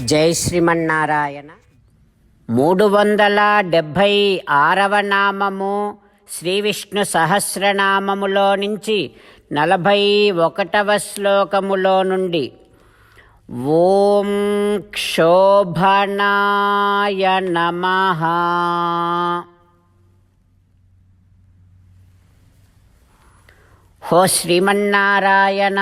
జై శ్రీమన్నారాయణ. మూడు వందల డెబ్భై ఆరవ నామము శ్రీ విష్ణు సహస్రనామములో నుంచి నలభై ఒకటవ శ్లోకములో నుండి ఓం క్షోభనాయ నమ. హో శ్రీమన్నారాయణ.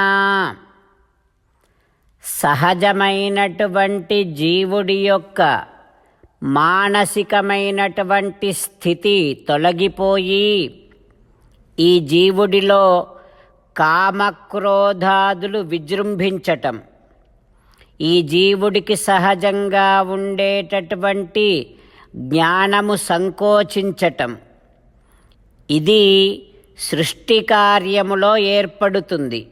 సహజమైనటువంటి జీవుడి యొక్క మానసికమైనటువంటి స్థితి తొలగిపోయి ఈ జీవుడిలో కామక్రోధాదులు విజృంభించటం. ఈ జీవుడికి సహజంగా ఉండేటటువంటి జ్ఞానము సంకోచించటం. ఇది సృష్టి కార్యములో ఏర్పడుతుంది.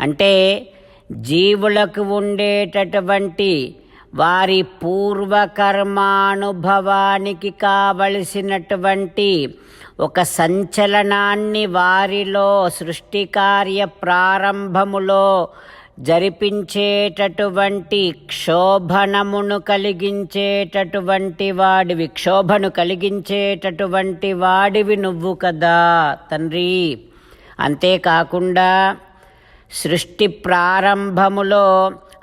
అంటే జీవులకు ఉండేటటువంటి వారి పూర్వకర్మానుభవానికి కావలసినటువంటి ఒక సంచలనాన్ని వారిలో సృష్టికార్య ప్రారంభములో జరిపించేటటువంటి క్షోభనమును కలిగించేటటువంటి వాడివి క్షోభను కలిగించేటటువంటి వాడివి నువ్వు కదా తండ్రి. అంతేకాకుండా సృష్టి ప్రారంభములో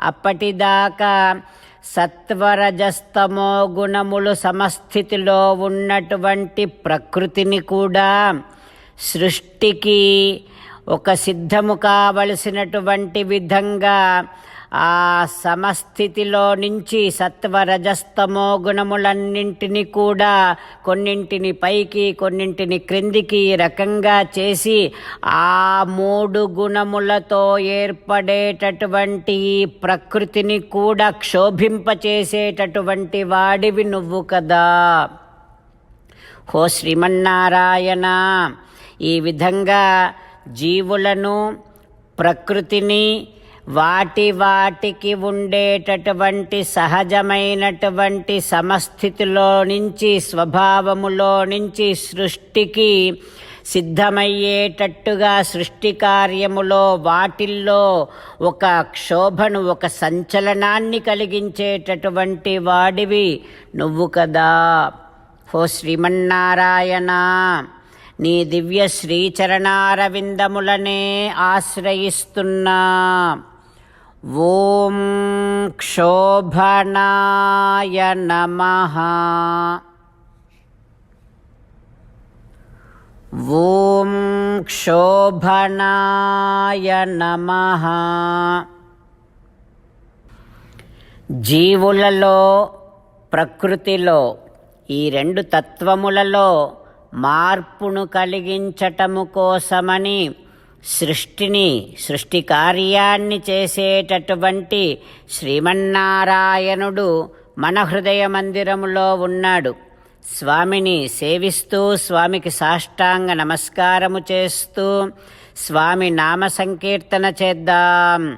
అప్పటిదాకా సత్వరజస్తమో గుణములు సమస్థితిలో ఉన్నటువంటి ప్రకృతిని కూడా సృష్టికి ఒక సిద్ధము కావలసినటువంటి విధంగా ఆ సమస్థితిలో నుంచి సత్వరజస్తమో గుణములన్నింటినీ కూడా కొన్నింటిని పైకి కొన్నింటిని క్రిందికి ఈ రకంగా చేసి ఆ మూడు గుణములతో ఏర్పడేటటువంటి ప్రకృతిని కూడా క్షోభింపచేసేటటువంటి వాడివి నువ్వు కదా. హో శ్రీమన్నారాయణ ఈ విధంగా జీవులను ప్రకృతిని వాటి వాటికి ఉండేటటువంటి సహజమైనటువంటి సమస్థితిలో నుంచి స్వభావములో నుంచి సృష్టికి సిద్ధమయ్యేటట్టుగా సృష్టి కార్యములో వాటిల్లో ఒక క్షోభను ఒక సంచలనాన్ని కలిగించేటటువంటి వాడివి నువ్వు కదా. హో శ్రీమన్నారాయణ నీ దివ్య శ్రీచరణారవిందములనే ఆశ్రయిస్తున్నా. ఓం క్షోభనాయ నమ. ఓం క్షోభనాయ నమ. జీవులలో ప్రకృతిలో ఈ రెండు తత్వములలో మార్పును కలిగించటము కోసమని సృష్టిని సృష్టి కార్యాన్ని చేసేటటువంటి శ్రీమన్నారాయణుడు మన హృదయ మందిరములో ఉన్నాడు. స్వామిని సేవిస్తూ స్వామికి సాష్టాంగ నమస్కారము చేస్తూ స్వామి నామ సంకీర్తన చేద్దాం.